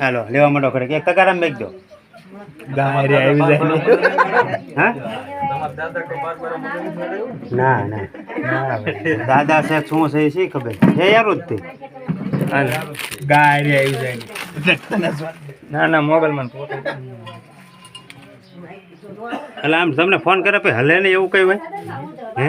હાલો લેવા માંડો ખરે એક તકારામ મેક દો ગાયરે આવી જાય હા? ના ના. દાદા સાહેબ શું છે એ શી ખબર? છે યાર જ તે. ગાયરે આવી જાય ના. ના મોબાઈલમાં એટલે આમ તમને ફોન કરે પછી હલે ને એવું કઈ હોય? હે?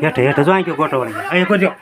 要这样，这钻就给我找了。哎呀，快掉！